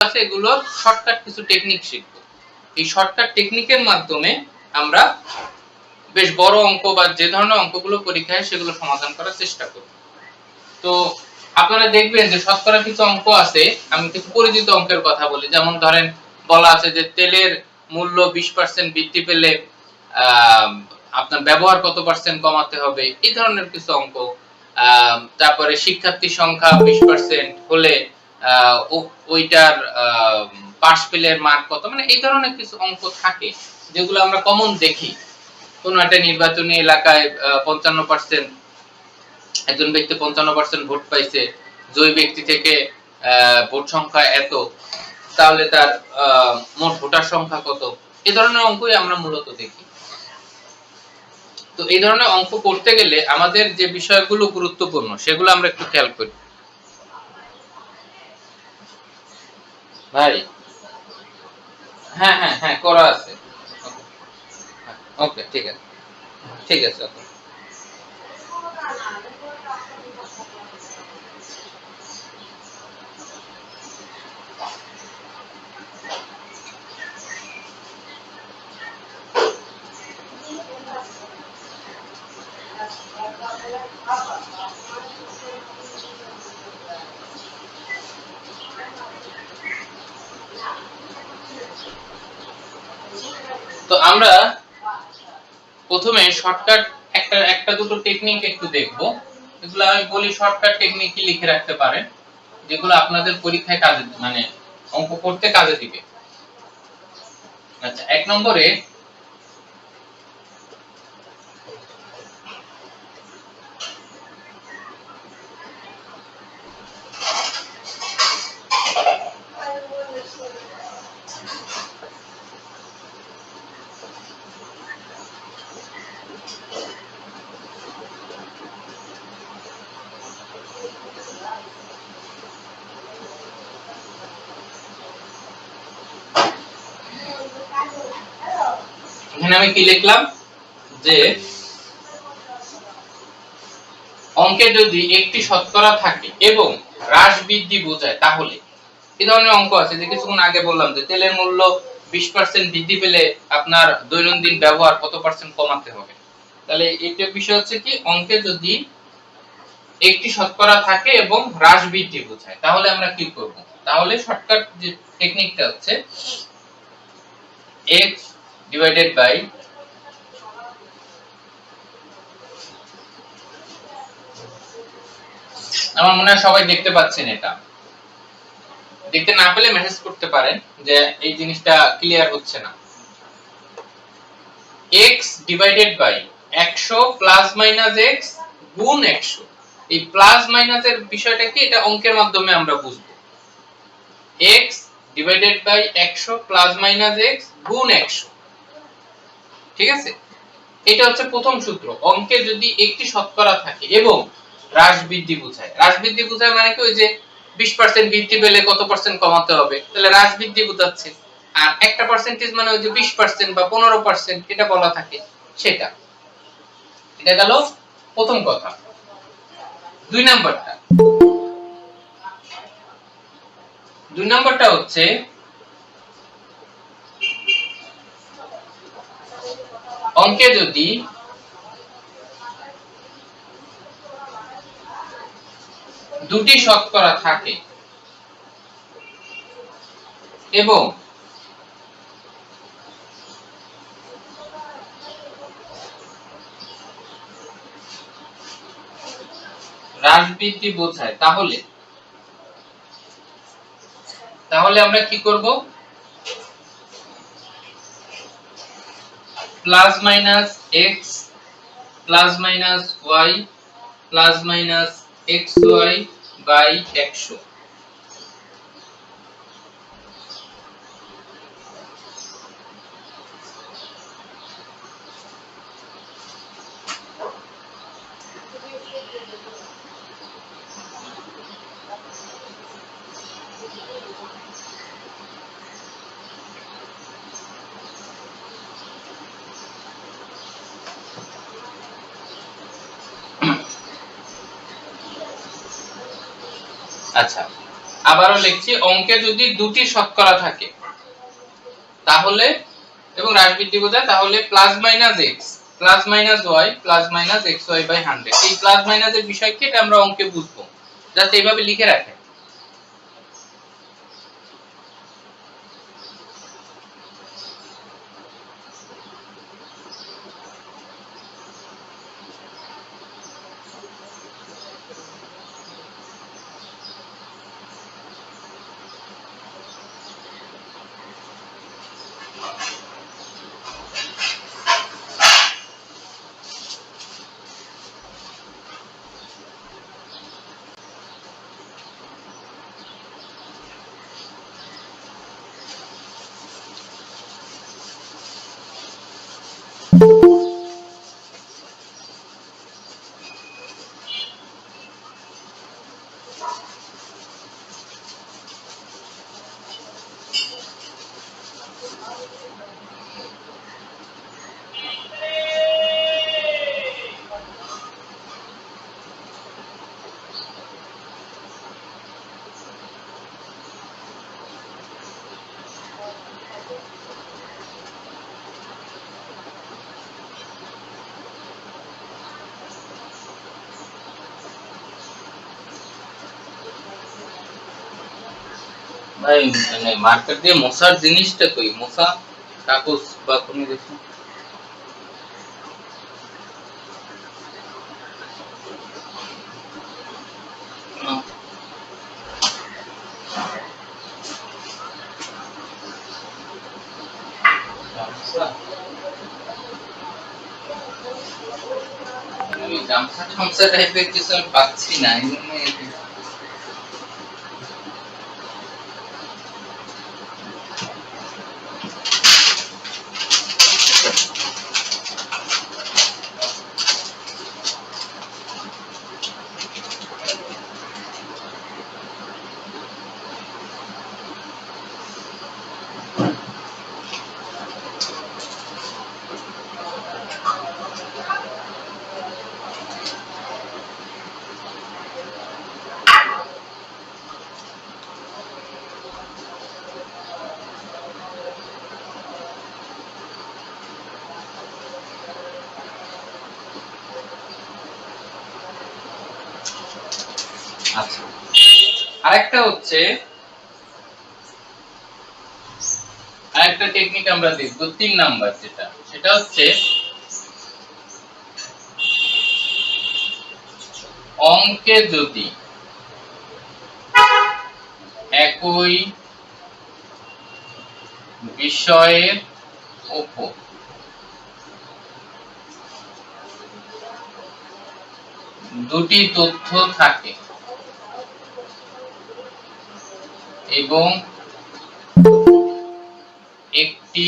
আছে এগুলোর শর্টকাট কিছু টেকনিক শিখব। এই শর্টকাট টেকনিকের মাধ্যমে আমরা বেশ বড় অঙ্ক বা যে ধরনের অঙ্কগুলো পরীক্ষায় সেগুলো সমাধান করার চেষ্টা করব। তো আপনারা দেখবেন যে শতকরা কিছু অঙ্ক আছে, আমি কিছু পরিচিত অঙ্কের কথা বলি। যেমন ধরেন বলা আছে যে তেলের মূল্য বিশ পার্সেন্ট বৃদ্ধি পেলে আপনার ব্যবহার কত পার্সেন্ট কমাতে হবে, এই ধরনের কিছু অঙ্ক। তারপরে শিক্ষার্থী সংখ্যা বিশ পার্সেন্ট হলে ওইটার পাস পেলের মার্ক কত? মানে এই ধরনের কিছু অঙ্ক থাকে যেগুলো আমরা কমন দেখি। কোনো একটা নির্বাচনী এলাকায় পঞ্চান্ন পার্সেন্ট একজন ব্যক্তি পঞ্চান্ন পার্সেন্ট ভোট পাইছে জয়ী ব্যক্তি থেকে ভোট সংখ্যা এত, তাহলে তার মোট ভোটার সংখ্যা কত? এই ধরনের অঙ্কই আমরা মূলত দেখি। তো এই ধরনের অঙ্ক করতে গেলে আমাদের যে বিষয়গুলো গুরুত্বপূর্ণ, সেগুলো আমরা একটু খেয়াল করি। ভাই। হ্যাঁ হ্যাঁ হ্যাঁ করা আছে। ওকে ঠিক আছে। ঠিক আছে ওকে। আমরা প্রথমে শর্টকাট একটা একটা দুটো টেকনিক একটু দেখব। এগুলো আমি বলি শর্টকাট টেকনিক কি লিখে রাখতে পারেন, যেগুলো আপনাদের পরীক্ষায় কাজে মানে অঙ্ক করতে কাজে দিবে। আচ্ছা এক নম্বরে এখানে আমি কি লিখলাম? যে অঙ্কে যদি একটি শতকরা থাকে এবং হ্রাস বৃদ্ধি বোঝায়, তাহলে এই ধরনের অঙ্ক আছে? যে কিছুক্ষণ আগে বললাম যে তেলের মূল্য বিশ পার্সেন্ট বৃদ্ধি পেলে আপনার দৈনন্দিন ব্যবহার কত পার্সেন্ট কমাতে হবে? তাহলে এইটা বিষয় হচ্ছে কি, অঙ্কে যদি একটি শতকরা থাকে এবং হ্রাস বৃদ্ধি বোঝায়, তাহলে আমরা কি করব? তাহলে শর্টকাট যে টেকনিকটা হচ্ছে, x divided by আমার মনে হয় সবাই দেখতে পাচ্ছেন এটা। দেখতে না পেলে মেসেজ করতে পারেন যে এই জিনিসটা ক্লিয়ার হচ্ছে না। x divided by 100 plus minus x গুণ 100 এই প্লাস মাইনাসের বিষয়টা কি? এটা অঙ্কের মাধ্যমে আমরা বুঝব। x divided by 100 plus minus x গুণ 100 ঠিক আছে? এটা হচ্ছে প্রথম সূত্র। অঙ্কে যদি একটি শতকরা থাকে এবং হ্রাস বৃদ্ধি বোঝায়। হ্রাস বৃদ্ধি বোঝায় মানে কি? ওই যে 20% বৃদ্ধি পেলে কত পার্সেন্ট কমাতে হবে? তাহলে হ্রাস বৃদ্ধি বোঝাচ্ছে। আর একটা পার্সেন্টেজ মানে ওই যে 20% বা 15% এটা বলা থাকে সেটা। এটা গেল প্রথম কথা। দুই নাম্বারটা। দুই নাম্বারটা হচ্ছে অঙ্কে যদি দুটি শতকরা থাকে এবং হ্রাস বৃদ্ধি বোঝায় তাহলে? তাহলে আমরা কি করব? Plus minus x plus minus y plus minus x y by একশো আচ্ছা আবারও লিখছি, অঙ্কে যদি দুটি শতকরা থাকে, তাহলে, এবং বৃদ্ধি বোঝায়, তাহলে plus minus x plus minus y plus minus x y by hundred এই প্লাস মাইনাসের বিষয়কে এটা আমরা অঙ্কে বুঝব। জাস্ট এইভাবে লিখে রাখেন। ভাই মানে মার্কেট দিয়ে মশার জিনিসটা কই মশা কাগজ বা কোনো কিছু না। গামছা? আমি গামছা টামছা টাইপের কিছু আমি পাচ্ছি না এই জন্য আচ্ছা। আরেকটা হচ্ছে, আরেকটা টেকনিক আমরা দেখব, তিন নাম্বার যেটা, সেটা হচ্ছে অঙ্কে যদি একই বিষয়ের উপর দুটি তথ্য থাকে এবং একটি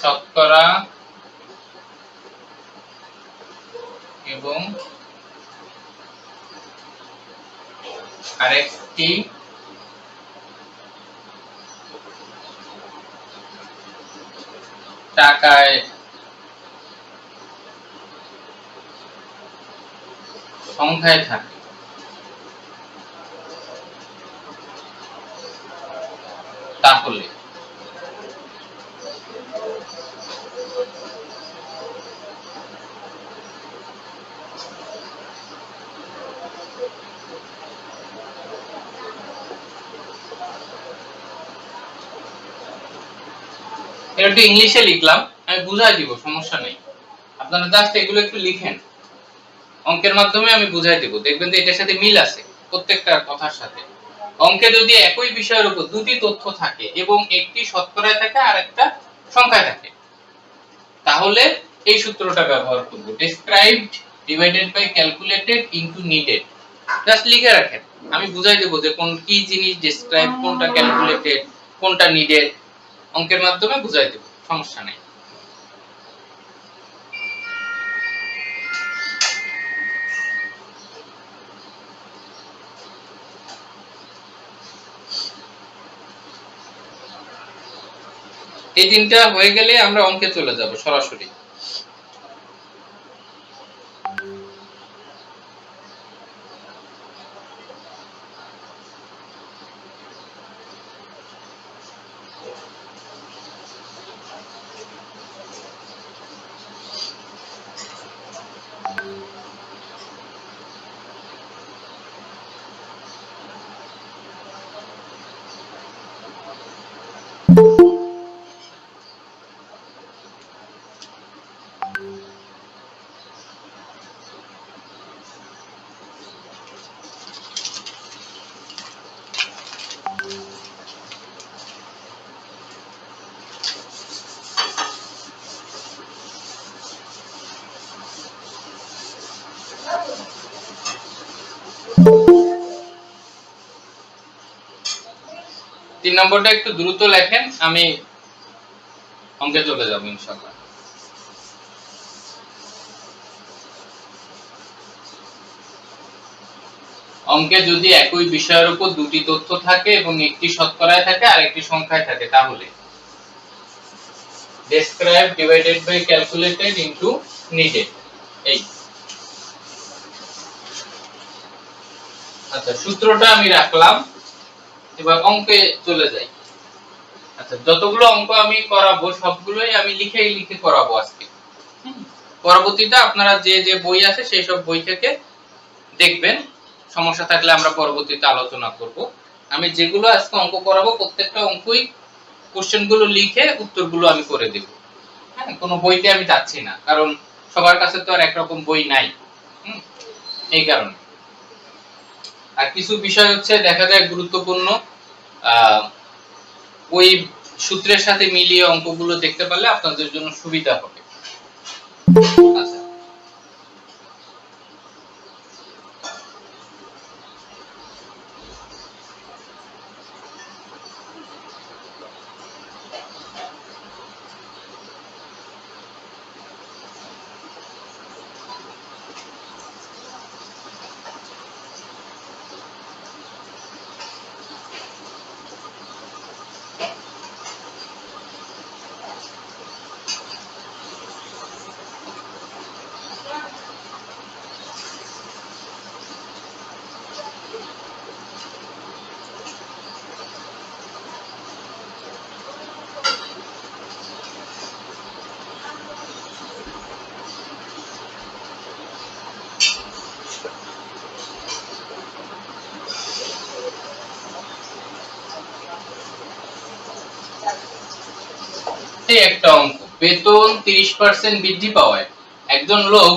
শতকরা এবং আরেকটি টাকায় সংখ্যায় থাকে। তাহলে একটু ইংলিশে লিখলাম, আমি বুঝাই দিব, সমস্যা নেই। আপনারা জাস্ট এগুলো একটু লিখেন। অঙ্কের মাধ্যমে আমি বুঝাই দেব। দেখবেন যে এটার সাথে মিল আছে প্রত্যেকটা কথার সাথে। অঙ্কে যদি একই বিষয়ের উপর দুটি তথ্য থাকে এবং একটি শতকরায় থাকে আর একটা সংখ্যায় থাকে, তাহলে এই সূত্রটা ব্যবহার করব। Described divided by calculated into needed just লিখে রাখেন। আমি বুঝাই দেব যে কোন কি জিনিস ডেসক্রাইব কোনটা ক্যালকুলেটেড কোনটা নিডেড অঙ্কের মাধ্যমে বুঝাই দেব। সমস্যা নেই। এই তিনটা হয়ে গেলে আমরা অঙ্কে চলে যাব সরাসরি। তিন নম্বরটা একটু দ্রুত লেখেন, আমি অঙ্কে চলে যাব ইনশাল্লাহ অঙ্কে যদি একই বিষয়ের উপর দুটি তথ্য থাকে এবং একটি শতকরায় থাকে আর একটি সংখ্যায় থাকে, তাহলে describe divided by calculated into needed এই। আচ্ছা সূত্রটা আমি রাখলাম। এবার অঙ্কে চলে যাই। আচ্ছা যতগুলো অঙ্ক আমি করাবো সবগুলোই আমি লিখেই লিখে করাবো আজকে। পরবর্তীতে আপনারা যে যে বই আছে সেই সব বই থেকে দেখবেন। সমস্যা থাকলে আমরা পরবর্তীতে আলোচনা করব। আমি যেগুলো আজকে অঙ্ক করাবো প্রত্যেকটা অঙ্কই কোশ্চেনগুলো লিখে উত্তরগুলো আমি করে দেব। হ্যাঁ কোনো বইতে আমি যাচ্ছি না কারণ সবার কাছে তো আর একরকম বই নাই। হুম, এই কারণে। আর কিছু বিষয় হচ্ছে দেখা যায় গুরুত্বপূর্ণ ওই সূত্রের সাথে মিলিয়ে অঙ্কগুলো দেখতে পারলে আপনাদের জন্য সুবিধা হবে। এই একটা অঙ্ক বেতন তিরিশ পার্সেন্ট বৃদ্ধি পাওয়ায়। একজন লোক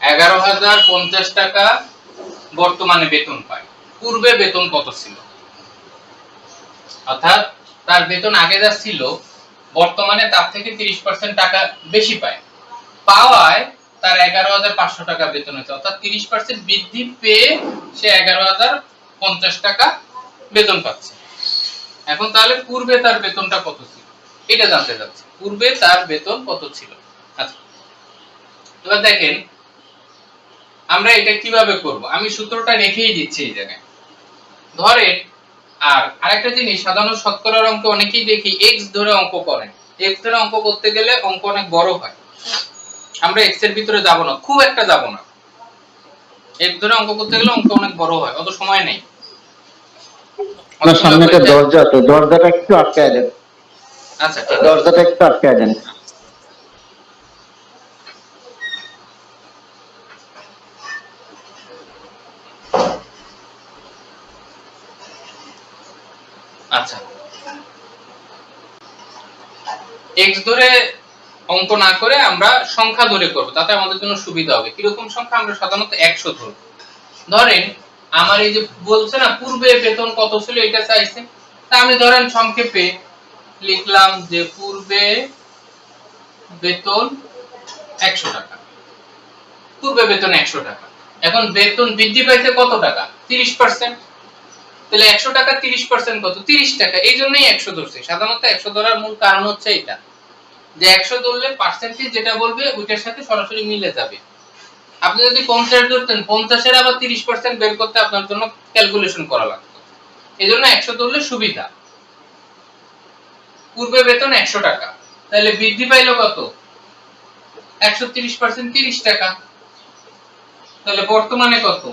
এগারো হাজার পঞ্চাশ টাকা বর্তমানে বেতন পায়। পূর্বে বেতন কত ছিল? অর্থাৎ তার বেতন আগে যা ছিল, বর্তমানে তার থেকে তিরিশ পার্সেন্ট টাকা বেশি পায়। পাওয়ায় তার এগারো হাজার পাঁচশো টাকা বেতন হয়েছে। অর্থাৎ তিরিশ পার্সেন্ট বৃদ্ধি পেয়ে সে এগারো হাজার পঞ্চাশ টাকা বেতন পাচ্ছে। এখন তাহলে পূর্বে তার বেতনটা কত ছিল? এটা জানতে চাচ্ছি। পূর্বে তার বেতন কত ছিল? আচ্ছা। এবার দেখেন আমরা এটা কীভাবে করব? আমি সূত্রটা রেখেই দিচ্ছি এই জায়গায়। ধরেন আর আরেকটা জিনিস সাধারণ শতকরার অঙ্কে অনেকেই দেখি এক্স ধরে অঙ্ক করেন এক্স ধরে অঙ্ক করতে গেলে অঙ্ক অনেক বড় হয়। আমরা এক্সের ভিতরে যাব না খুব একটা যাব না। এক্স ধরে অঙ্ক করতে গেলে অঙ্ক অনেক বড় হয় অত সময় নেই। সামনে একটা দরজা তো দরজাটা একটু আটকায় দেন। আচ্ছা ঠিক আছে। দরজাটা একটু আটকায় দেন। আচ্ছা। এক্স ধরে অঙ্ক না করে আমরা সংখ্যা ধরে করব তাতে আমাদের জন্য সুবিধা হবে। কীরকম সংখ্যা? আমরা সাধারণত একশো ধরব। ধরেন আমার এই যে বলছে না পূর্বে বেতন কত ছিল? এটা চাইছে। তা আমি ধরেন সংক্ষেপে লিখলাম যে পূর্বে বেতন একশো টাকা। পূর্বে বেতন একশো টাকা। এখন বেতন বৃদ্ধি পাইছে কত টাকা? তিরিশ পার্সেন্ট তাহলে একশো টাকা তিরিশ পার্সেন্ট কত? তিরিশ টাকা। এই জন্যই একশো ধরছে। সাধারণত একশো ধরার মূল কারণ হচ্ছে এটা যে একশো ধরলে পার্সেন্টেজ যেটা বলবে, ওইটার সাথে সরাসরি মিলে যাবে। আপনি যদি পঞ্চাশ ধরতেন, পঞ্চাশের আবার তিরিশ পার্সেন্ট বের করতে আপনার জন্য ক্যালকুলেশন করা লাগতো। এই জন্য একশো ধরলে সুবিধা। পূর্বে বেতন একশো টাকা। তাহলে বৃদ্ধি পাইলো কত? একশো তিরিশ পার্সেন্ট তিরিশ টাকা। তাহলে বর্তমানে কত?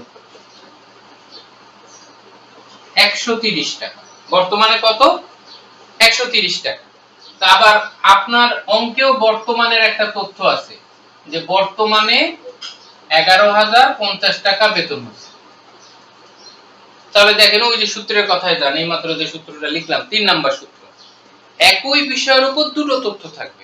একশো তিরিশ টাকা। বর্তমানে কত? একশো তিরিশ টাকা। তা আবার আপনার অঙ্কেও বর্তমানের একটা তথ্য আছে যে বর্তমানে এগারো হাজার পঞ্চাশ টাকা বেতন হচ্ছে। তাহলে দেখেন ওই যে সূত্রের কথায় যান এই মাত্র যে সূত্রটা লিখলাম, তিন নাম্বার সূত্র। একই বিষয়ের উপর দুটো তথ্য থাকবে।